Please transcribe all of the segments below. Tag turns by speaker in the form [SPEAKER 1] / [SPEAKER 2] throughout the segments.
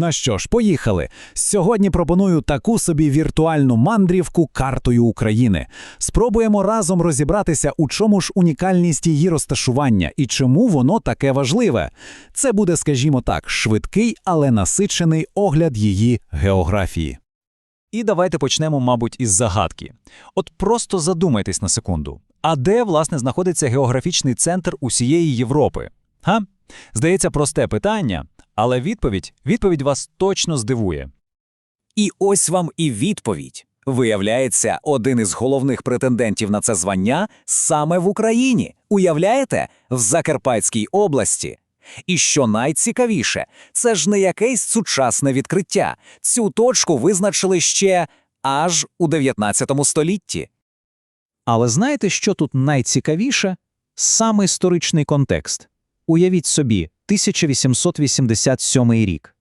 [SPEAKER 1] Ну що ж, поїхали. Сьогодні пропоную таку собі віртуальну мандрівку картою України. Спробуємо разом розібратися, у чому ж унікальність її розташування і чому воно таке важливе. Це буде, скажімо так, швидкий, але насичений огляд її географії.
[SPEAKER 2] І давайте почнемо, мабуть, із загадки. От просто задумайтесь на секунду. А де, власне, знаходиться географічний центр усієї Європи? Га? Здається, просте питання, але відповідь, відповідь вас точно здивує.
[SPEAKER 3] І ось вам і відповідь. Виявляється, один із головних претендентів на це звання саме в Україні. Уявляєте, в Закарпатській області. І що найцікавіше, це ж не якесь сучасне відкриття. Цю точку визначили ще аж у 19 столітті.
[SPEAKER 2] Але знаєте, що тут найцікавіше? Саме історичний контекст. Уявіть собі, 1887 рік.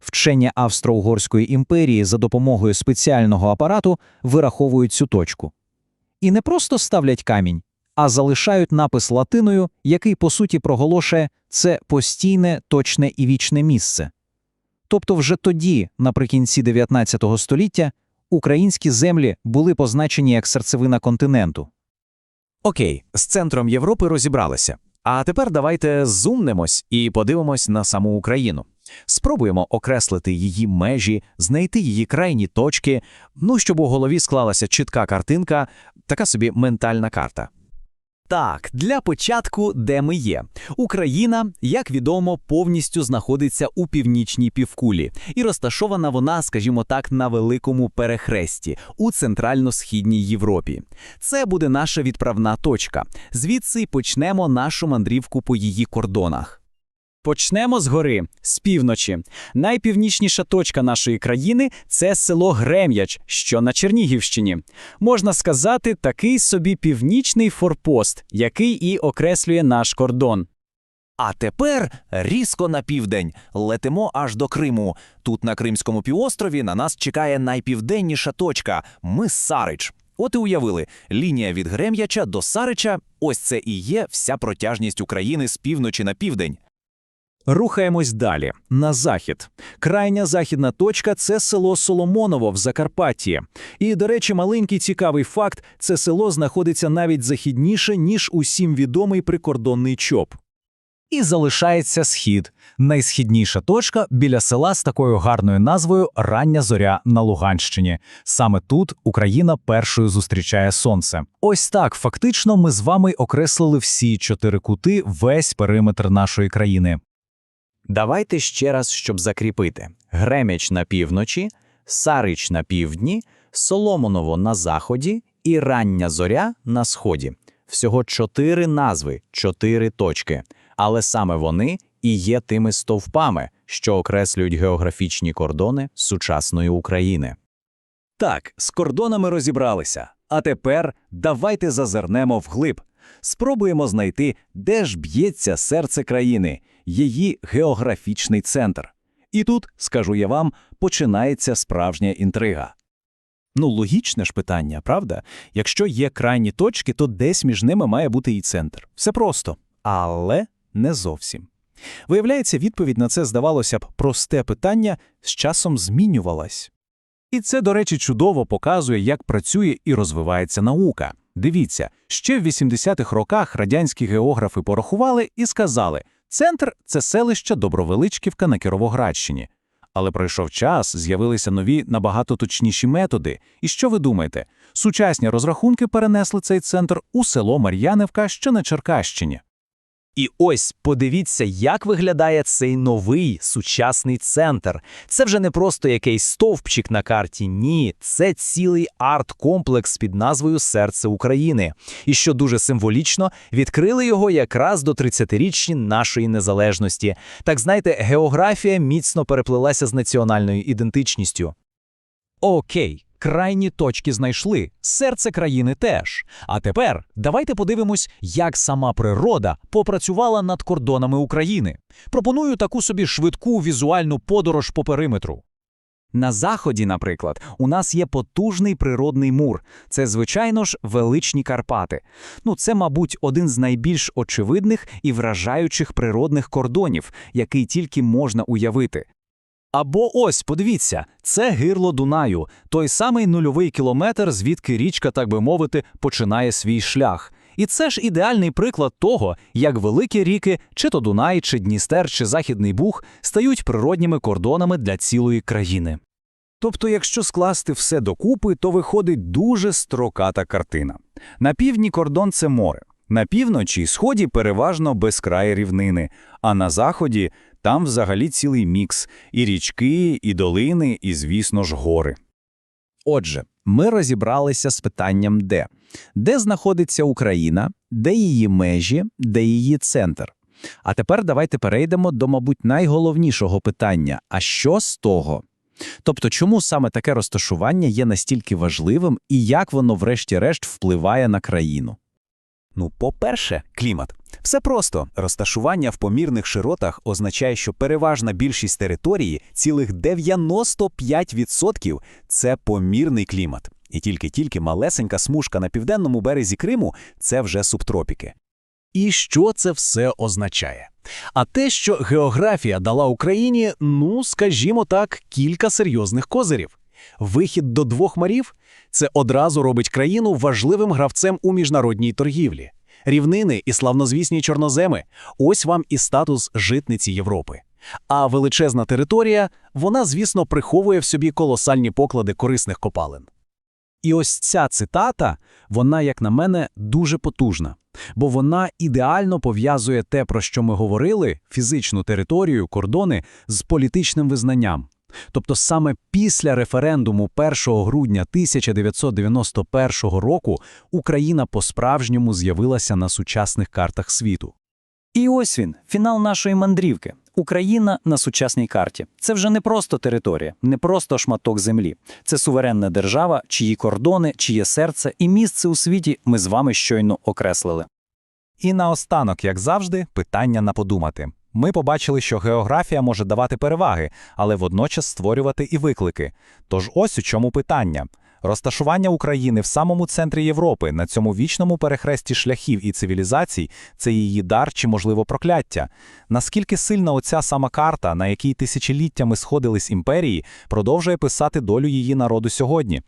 [SPEAKER 2] Вчення Австро-Угорської імперії за допомогою спеціального апарату вираховують цю точку. І не просто ставлять камінь, а залишають напис латиною, який по суті проголошує це постійне, точне і вічне місце. Тобто вже тоді, наприкінці 19 століття, українські землі були позначені як серцевина континенту.
[SPEAKER 4] Окей, з центром Європи розібралися. А тепер давайте зумнемось і подивимось на саму Україну. Спробуємо окреслити її межі, знайти її крайні точки, ну щоб у голові склалася чітка картинка, така собі ментальна карта.
[SPEAKER 3] Так, для початку, де ми є. Україна, як відомо, повністю знаходиться у північній півкулі, і розташована вона, скажімо так, на великому перехресті у центрально-східній Європі. Це буде наша відправна точка. Звідси почнемо нашу мандрівку по її кордонах. Почнемо з гори, з півночі. Найпівнічніша точка нашої країни це село Грем'яч, що на Чернігівщині. Можна сказати, такий собі північний форпост, який і окреслює наш кордон.
[SPEAKER 4] А тепер різко на південь летимо аж до Криму. Тут на Кримському півострові на нас чекає найпівденніша точка мис Сарич. От і уявили, лінія від Грем'яча до Сарича ось це і є вся протяжність України з півночі на південь.
[SPEAKER 2] Рухаємось далі, на захід. Крайня західна точка це село Соломоново в Закарпатті. І, до речі, маленький цікавий факт: це село знаходиться навіть західніше, ніж усім відомий прикордонний ЧОП. І залишається схід, найсхідніша точка біля села з такою гарною назвою Рання зоря на Луганщині. Саме тут Україна першою зустрічає сонце. Ось так фактично ми з вами окреслили всі чотири кути, весь периметр нашої країни.
[SPEAKER 3] Давайте ще раз, щоб закріпити: Гремяч на півночі, Сарич на півдні, Соломоново на заході і Рання зоря на сході. Всього чотири назви, чотири точки. Але саме вони і є тими стовпами, що окреслюють географічні кордони сучасної України. Так, з кордонами розібралися. А тепер давайте зазирнемо вглиб. Спробуємо знайти, де ж б'ється серце країни, її географічний центр. І тут, скажу я вам, починається справжня інтрига.
[SPEAKER 1] Ну, логічне ж питання, правда? Якщо є крайні точки, то десь між ними має бути і центр. Все просто. Але не зовсім. Виявляється, відповідь на це, здавалося б, просте питання з часом змінювалась. І це, до речі, чудово показує, як працює і розвивається наука. Дивіться, ще в 80-х роках радянські географи порахували і сказали, центр це селище Добровеличківка на Кіровоградщині. Але пройшов час, з'явилися нові набагато точніші методи. І що ви думаєте? Сучасні розрахунки перенесли цей центр у село Мар'янівка, що на Черкащині.
[SPEAKER 3] І ось подивіться, як виглядає цей новий сучасний центр. Це вже не просто якийсь стовпчик на карті. Ні, це цілий арт-комплекс під назвою Серце України. І що дуже символічно, відкрили його якраз до 30-річні нашої незалежності. Так знаєте, географія міцно переплилася з національною ідентичністю. Окей. Крайні точки знайшли, серце країни теж. А тепер давайте подивимось, як сама природа попрацювала над кордонами України. Пропоную таку собі швидку візуальну подорож по периметру. На заході, наприклад, у нас є потужний природний мур. Це, звичайно ж, величні Карпати. Ну, це, мабуть, один з найбільш очевидних і вражаючих природних кордонів, який тільки можна уявити. Або ось, подивіться, це гирло Дунаю, той самий нульовий кілометр, звідки річка, так би мовити, починає свій шлях. І це ж ідеальний приклад того, як великі ріки, чи то Дунай, чи Дністер, чи Західний Буг, стають природніми кордонами для цілої країни.
[SPEAKER 1] Тобто, якщо скласти все докупи, то виходить дуже строката картина. На півдні кордон це море, на півночі і сході переважно безкраї рівнини, а на заході там взагалі цілий мікс – і річки, і долини, і, звісно ж, гори.
[SPEAKER 2] Отже, ми розібралися з питанням де. Де знаходиться Україна, де її межі, де її центр. А тепер давайте перейдемо до, мабуть, найголовнішого питання: а що з того? Тобто, чому саме таке розташування є настільки важливим і як воно, врешті-решт, впливає на країну?
[SPEAKER 1] Ну, по-перше, клімат. Все просто. Розташування в помірних широтах означає, що переважна більшість території, цілих 95% – це помірний клімат. І тільки-тільки малесенька смужка на південному березі Криму – це вже субтропіки.
[SPEAKER 3] І що це все означає? А те, що географія дала Україні, ну, скажімо так, кілька серйозних козирів. Вихід до двох морів – це одразу робить країну важливим гравцем у міжнародній торгівлі. Рівнини і славнозвісні чорноземи – ось вам і статус житниці Європи. А величезна територія, вона, звісно, приховує в собі колосальні поклади корисних копалин.
[SPEAKER 2] І ось ця цитата, вона, як на мене, дуже потужна, бо вона ідеально пов'язує те, про що ми говорили, фізичну територію, кордони, з політичним визнанням. Тобто саме після референдуму 1 грудня 1991 року Україна по-справжньому з'явилася на сучасних картах світу.
[SPEAKER 5] І ось він, фінал нашої мандрівки. Україна на сучасній карті. Це вже не просто територія, не просто шматок землі. Це суверенна держава, чиї кордони, чиє серце і місце у світі ми з вами щойно окреслили.
[SPEAKER 1] І наостанок, як завжди, питання на подумати. Ми побачили, що географія може давати переваги, але водночас створювати і виклики. Тож ось у чому питання. Розташування України в самому центрі Європи, на цьому вічному перехресті шляхів і цивілізацій – це її дар чи, можливо, прокляття. Наскільки сильна оця сама карта, на якій тисячоліттями сходились імперії, продовжує писати долю її народу сьогодні?